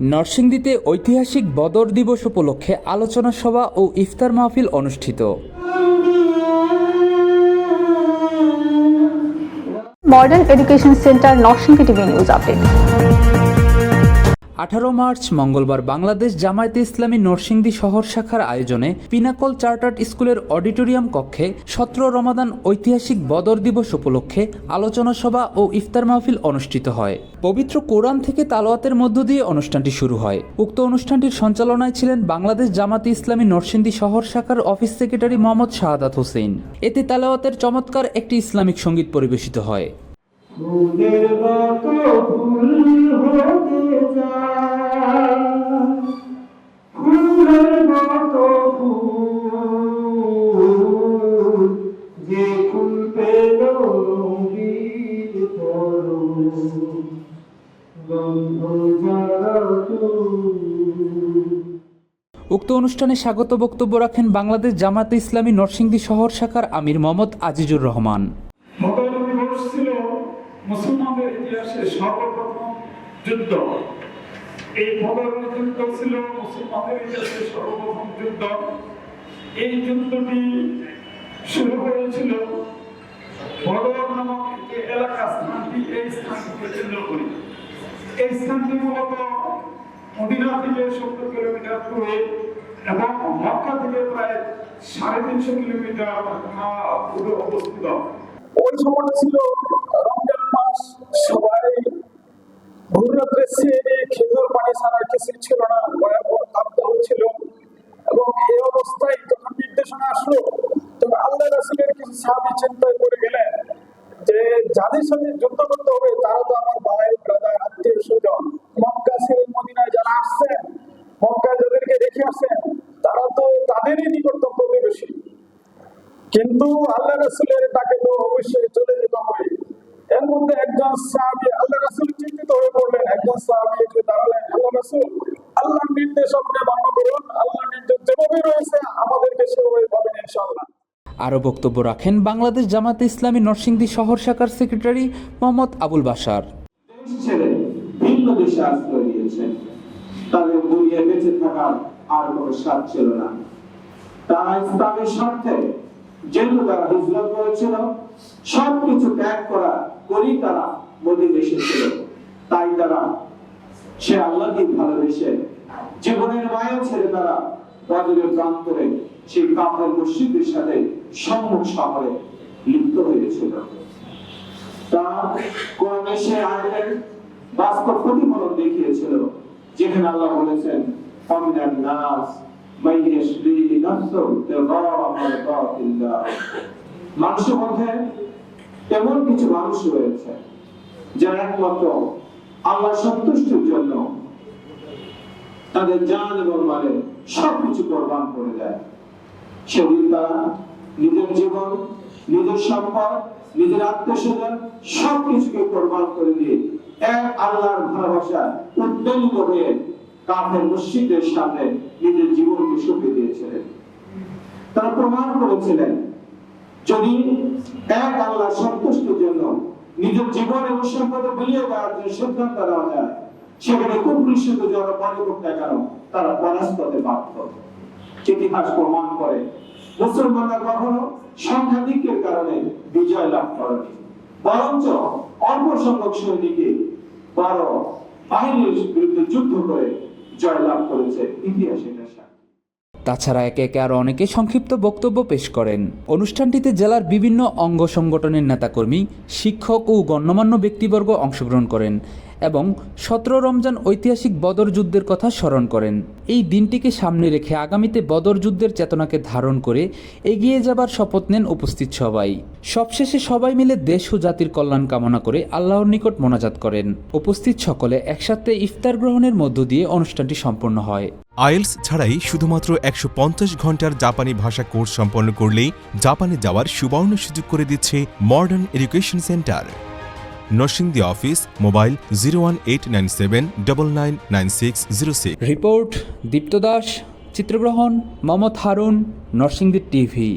নরসিংদীতে ঐতিহাসিক বদর দিবস উপলক্ষে আলোচনা সভা ও ইফতার মাহফিল অনুষ্ঠিত। Modern education centre Narsingdi TV news update আঠারো মার্চ, মঙ্গলবার বাংলাদেশ জামায়াতে ইসলামী নরসিংদী শহর শাখার আয়োজনে পিনাকল চার্টার্ড স্কুলের অডিটোরিয়াম কক্ষে সতেরো রমাদান ঐতিহাসিক বদর দিবস উপলক্ষে আলোচনা সভা ও ইফতার মাহফিল অনুষ্ঠিত হয়। পবিত্র কোরআন থেকে তালোয়াতের মধ্য দিয়ে অনুষ্ঠানটি শুরু হয়। উক্ত অনুষ্ঠানটির সঞ্চালনায় ছিলেন বাংলাদেশ জামাতে ইসলামী নরসিংদী শহর শাখার অফিস সেক্রেটারি মোহাম্মদ শাহাদাত হোসেন। এতে তালাওয়াতের চমৎকার একটি ইসলামিক সংগীত পরিবেশিত হয়। উক্ত অনুষ্ঠানে স্বাগত বক্তব্য রাখেন বাংলাদেশ জামাতে ইসলামী নরসিংদী শহর শাখার আমির মোহাম্মদ আজিজুর রহমান। মুসলমানদের ইতিহাসে সর্বপ্রথম যুদ্ধ। এই যুদ্ধ ছিল ইতিহাসে সর্বপ্রথম যুদ্ধ এই যুদ্ধটি শুরু হয়েছিল বদর নামক একটি এলাকা স্থানটি এই স্থানটিকে কেন্দ্র করে। এই স্থানটি মূলত মদিনা থেকে সত্তর কিলোমিটার দূরে এবং মক্কা থেকে প্রায় সাড়ে তিনশো কিলোমিটার দূরে অবস্থিত। ওই সময়টা ছিল রমজান মাস, সবাই যারা আসছেন, মক্কায় যাদেরকে রেখে আসেন তারা তো তাদেরই নিকটতম প্রতিবেশী। কিন্তু আল্লাহ রাসুলের তাকে তো অবশ্যই চলে যেতে হবে। এর মধ্যে একজন সাহাবি আল্লাহ রাসুল পড়লেন একজন সাহাবি এসে দাঁড়ালেন। আল্লাহ রাসুল আল্লাহর নির্দেশ আপনি মান্য করুন। আল্লাহর নির্দেশ যেভাবে রয়েছে আমাদেরকে সেভাবে পাবেন ইনশাআল্লাহ। আরও বক্তব্য রাখেন বাংলাদেশ জামাতে ইসলামী নরসিংদী শহর শাখার সেক্রেটারি মোহাম্মদ আবুল বাসার ছেড়ে ভিন্ন দেশে আশ্রয় নিয়েছেন। তাদের দুনিয়ায় বেঁচে থাকার আর কোনো স্বাদ ছিল না। তারা ইসলামের স্বার্থে যেহেতু তারা হিজরত করেছিল সবকিছু ত্যাগ করা করি তারা মদিনে এসেছিল। তাই তারা, সে আল্লাহকে ভালোবেসে জীবনের মায়া ছেড়ে তারা বদলের প্রান্তরে সেই কাফের মসজিদের সাথে সম্মুখ শহরে লিপ্ত হয়েছিল। দেখিয়েছিল, যেখানে আল্লাহ বলেছেন মানুষের মধ্যে এমন কিছু মানুষ রয়েছে, যারা একমাত্র আল্লাহ সন্তুষ্টির জন্য তাদের জান এবং মানে সবকিছু কোরবান করে দেয়। সেদিন তারা নিজের জীবন, নিজের সম্পদ, নিজের আত্মীয় স্বজন সবকিছুকে কোরবান করে দিয়ে এক আল্লাহর ভালোবাসা উদ্বেলিত হয়ে কাফের মসজিদের সামনে নিজের জীবনকে সঁপে দিয়েছিলেন। তারা প্রমাণ করেছিলেন, যদি এক আল্লাহ সন্তুষ্টির জন্য নিজের জীবন এবং সম্পদ বিলিয়ে দেওয়ার জন্য সিদ্ধান্ত নেওয়া যায়, সেখানে নিশ্চিত যারা মনে করতে না কেন তারা পরাস্ত হতে বাধ্য ইতিহাস প্রমাণ করে, মুসলমানরা কখনো সংখ্যাধিক্যের কারণে বিজয় লাভ করেনি বরঞ্চ অল্প সংখ্যক সৈনিকে বড় বাহিনীর বিরুদ্ধে যুদ্ধ করে জয় লাভ করেছে ইতিহাসে এটা। তাছাড়া একে একে আরও অনেকে সংক্ষিপ্ত বক্তব্য পেশ করেন। অনুষ্ঠানটিতে জেলার বিভিন্ন অঙ্গ সংগঠনের নেতাকর্মী, শিক্ষক ও গণ্যমান্য ব্যক্তিবর্গ অংশগ্রহণ করেন এবং সতেরো রমজান ঐতিহাসিক বদর যুদ্ধের কথা স্মরণ করেন। এই দিনটিকে সামনে রেখে আগামীতে বদর যুদ্ধের চেতনাকে ধারণ করে এগিয়ে যাবার শপথ নেন উপস্থিত সবাই। সবশেষে সবাই মিলে দেশ ও জাতির কল্যাণ কামনা করে আল্লাহর নিকট মোনাজাত করেন। উপস্থিত সকলে একসাথে ইফতার গ্রহণের মধ্য দিয়ে অনুষ্ঠানটি সম্পন্ন হয়। আইএলস ছাড়াই শুধুমাত্র একশো পঞ্চাশ ঘণ্টার জাপানি ভাষা কোর্স সম্পন্ন করলেই জাপানে যাওয়ার সুবর্ণ সুযোগ করে দিচ্ছে modern education centre. Narsingdi office, mobile zero one eight nine seven double nine nine six zero six. Report Dipto Das, চিত্রগ্রহণ মমত হারুন নরসিংদী টিভি।